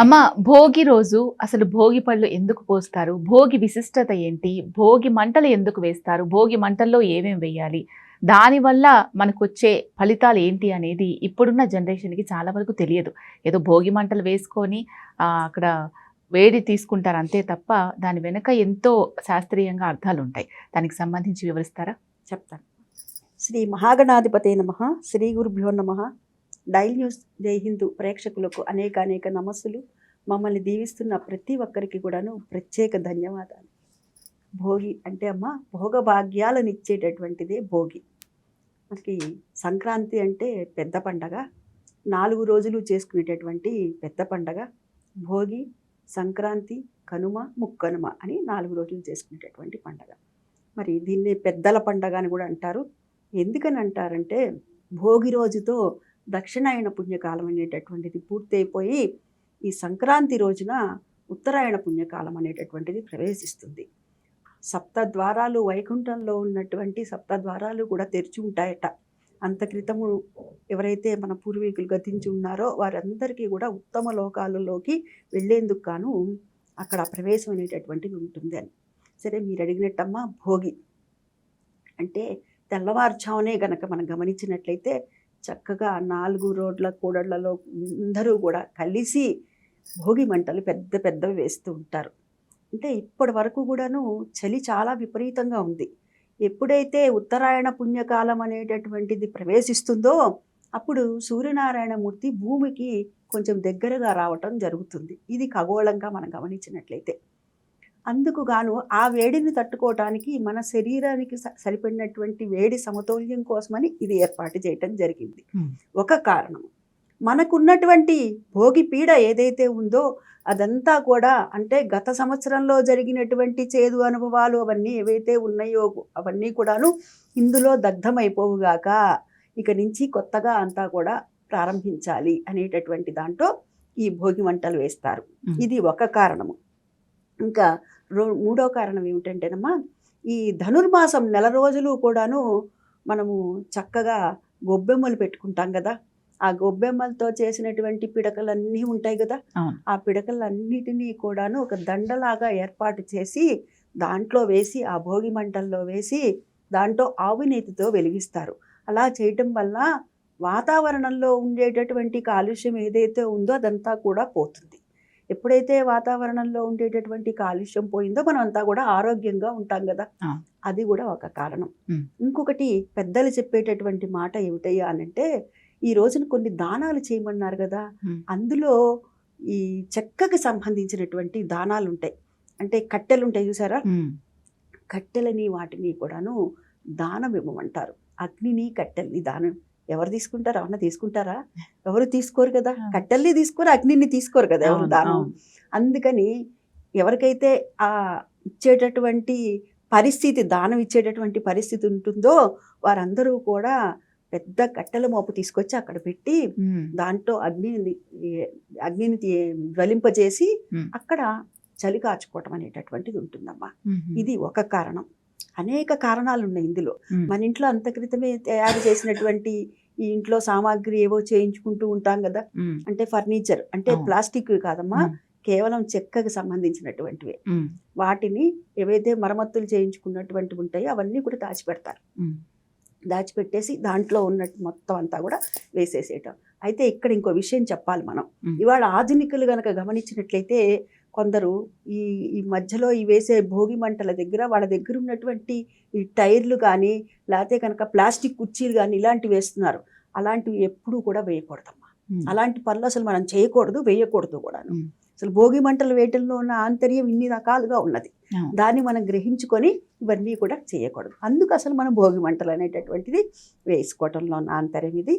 అమ్మ భోగి రోజు అసలు భోగి పళ్ళు ఎందుకు పోస్తారు? భోగి విశిష్టత ఏంటి? భోగి మంటలు ఎందుకు వేస్తారు? భోగి మంటల్లో ఏమేం వేయాలి? దానివల్ల మనకు వచ్చే ఫలితాలు ఏంటి అనేది ఇప్పుడున్న జనరేషన్కి చాలా వరకు తెలియదు. ఏదో భోగి మంటలు వేసుకొని అక్కడ వేడి తీసుకుంటారు అంతే తప్ప దాని వెనుక ఎంతో శాస్త్రీయంగా అర్థాలు ఉంటాయి దానికి సంబంధించి వివరిస్తారా? చెప్తాను. శ్రీ మహాగణాధిపతే నమ. శ్రీ గురుభ్యో నమ. డైల్ న్యూస్ జై హిందూ ప్రేక్షకులకు అనేక అనేక నమస్సులు. మమ్మల్ని దీవిస్తున్న ప్రతి ఒక్కరికి కూడాను ప్రత్యేక ధన్యవాదాలు. భోగి అంటే అమ్మ భోగభాగ్యాలను ఇచ్చేటటువంటిదే భోగి. మనకి సంక్రాంతి అంటే పెద్ద పండగ. నాలుగు రోజులు చేసుకునేటటువంటి పెద్ద పండగ. భోగి సంక్రాంతి కనుమ ముక్కనుమ అని నాలుగు రోజులు చేసుకునేటటువంటి పండగ. మరి దీన్ని పెద్దల పండగ అని కూడా అంటారు. ఎందుకని అంటారంటే భోగి రోజుతో దక్షిణాయన పుణ్యకాలం అనేటటువంటిది పూర్తయిపోయి ఈ సంక్రాంతి రోజున ఉత్తరాయణ పుణ్యకాలం అనేటటువంటిది ప్రవేశిస్తుంది. సప్త ద్వారాలు వైకుంఠంలో ఉన్నటువంటి సప్త ద్వారాలు కూడా తెరిచి ఉంటాయట. అంత క్రితము ఎవరైతే మన పూర్వీకులు గతించి ఉన్నారో వారందరికీ కూడా ఉత్తమ లోకాలలోకి వెళ్ళేందుకు గాను అక్కడ ప్రవేశం అనేటటువంటిది ఉంటుంది అని. సరే మీరు అడిగినట్టమ్మా భోగి. అంటే తెల్లవారుజామునే గనక మనం గమనించినట్లయితే చక్కగా నాలుగు రోడ్ల కూడళ్ళలో అందరూ కూడా కలిసి భోగి మంటలు పెద్ద పెద్దవి వేస్తూ ఉంటారు. అంటే ఇప్పటి వరకు కూడాను చలి చాలా విపరీతంగా ఉంది. ఎప్పుడైతే ఉత్తరాయణ పుణ్యకాలం అనేటటువంటిది ప్రవేశిస్తుందో అప్పుడు సూర్యనారాయణమూర్తి భూమికి కొంచెం దగ్గరగా రావటం జరుగుతుంది. ఇది ఖగోళంగా మనం గమనించినట్లయితే. అందుకు గాను ఆ వేడిని తట్టుకోవటానికి మన శరీరానికి స- సరిపడినటువంటి వేడి సమతౌల్యం కోసమని ఇది ఏర్పాటు చేయటం జరిగింది. ఒక కారణం మనకున్నటువంటి భోగి పీడ ఏదైతే ఉందో అదంతా కూడా అంటే గత సంవత్సరంలో జరిగినటువంటి చేదు అనుభవాలు అవన్నీ ఏవైతే ఉన్నాయో అవన్నీ కూడాను ఇందులో దగ్ధమైపోవుగాక ఇక నుంచి కొత్తగా అంతా కూడా ప్రారంభించాలి అనేటటువంటి దాంట్లో ఈ భోగి మంటలు వేస్తారు. ఇది ఒక కారణము ఇంకా రో మూడో కారణం ఏమిటంటేనమ్మా ఈ ధనుర్మాసం నెల రోజులు కూడాను మనము చక్కగా గొబ్బెమ్మలు పెట్టుకుంటాం కదా ఆ గొబ్బెమ్మలతో చేసినటువంటి పిడకలన్నీ ఉంటాయి కదా. ఆ పిడకలన్నిటినీ కూడాను ఒక దండలాగా ఏర్పాటు చేసి దాంట్లో వేసి ఆ భోగి మంటల్లో వేసి దాంట్లో ఆవు నేతితో వెలిగిస్తారు. అలా చేయటం వల్ల వాతావరణంలో ఉండేటటువంటి కాలుష్యం ఏదైతే ఉందో అదంతా కూడా పోతుంది. ఎప్పుడైతే వాతావరణంలో ఉండేటటువంటి కాలుష్యం పోయిందో మనం అంతా కూడా ఆరోగ్యంగా ఉంటాం కదా. అది కూడా ఒక కారణం. ఇంకొకటి పెద్దలు చెప్పేటటువంటి మాట ఏమిటయ్యా అనంటే ఈ రోజున కొన్ని దానాలు చేయమన్నారు కదా. అందులో ఈ చెక్కకి సంబంధించినటువంటి దానాలు ఉంటాయి అంటే కట్టెలు ఉంటాయి చూసారా. కట్టెలని వాటిని కూడాను దానం ఇవ్వమంటారు అగ్నిని కట్టెల్ని దానం ఎవరు తీసుకుంటారు ఎవరన్నా తీసుకుంటారా ఎవరు తీసుకోరు కదా. కట్టెల్ని తీసుకోరు అగ్నిని తీసుకోరు కదా ఎవరు అవును, దానం అవును. అందుకని ఎవరికైతే ఆ ఇచ్చేటటువంటి పరిస్థితి దానం ఇచ్చేటటువంటి పరిస్థితి ఉంటుందో వారందరూ కూడా పెద్ద కట్టెల మోపు తీసుకొచ్చి అక్కడ పెట్టి. దాంట్లో అగ్నిని అగ్నిని జ్వలింపజేసి. అక్కడ చలి కాచుకోవటం అనేటటువంటిది ఉంటుందమ్మా. ఇది ఒక కారణం అనేక కారణాలు ఉన్నాయి ఇందులో. మన ఇంట్లో అంత క్రితమే తయారు చేసినటువంటి ఈ ఇంట్లో సామాగ్రి ఏవో చేయించుకుంటూ ఉంటాం కదా. అంటే ఫర్నిచర్ అంటే. ప్లాస్టిక్ కాదమ్మా. కేవలం చెక్కకి సంబంధించినటువంటివే. వాటిని ఏవైతే మరమ్మతులు చేయించుకున్నటువంటివి ఉంటాయో అవన్నీ కూడా దాచిపెడతారు. దాచిపెట్టేసి దాంట్లో ఉన్నట్టు మొత్తం అంతా కూడా వేసేసేయటం అయితే ఇక్కడ ఇంకో విషయం చెప్పాలి మనం. ఇవాళ ఆధునికులు గనక గమనించినట్లయితే కొందరు ఈ ఈ మధ్యలో ఈ వేసే భోగి మంటల దగ్గర వాళ్ళ దగ్గర ఉన్నటువంటి ఈ టైర్లు కానీ లేకపోతే కనుక ప్లాస్టిక్ కుర్చీలు కానీ ఇలాంటివి వేస్తున్నారు అలాంటివి ఎప్పుడూ కూడా వేయకూడదమ్మా. అలాంటి పనులు అసలు మనం చేయకూడదు వేయకూడదు కూడా. అసలు భోగి మంటలు వేయటంలో ఉన్న ఆంతర్యం ఇన్ని రకాలుగా ఉన్నది. దాన్ని మనం గ్రహించుకొని ఇవన్నీ కూడా చేయకూడదు అందుకు అసలు మనం భోగి మంటలు అనేటటువంటిది వేసుకోవటంలో ఉన్న ఆంతర్యం ఇది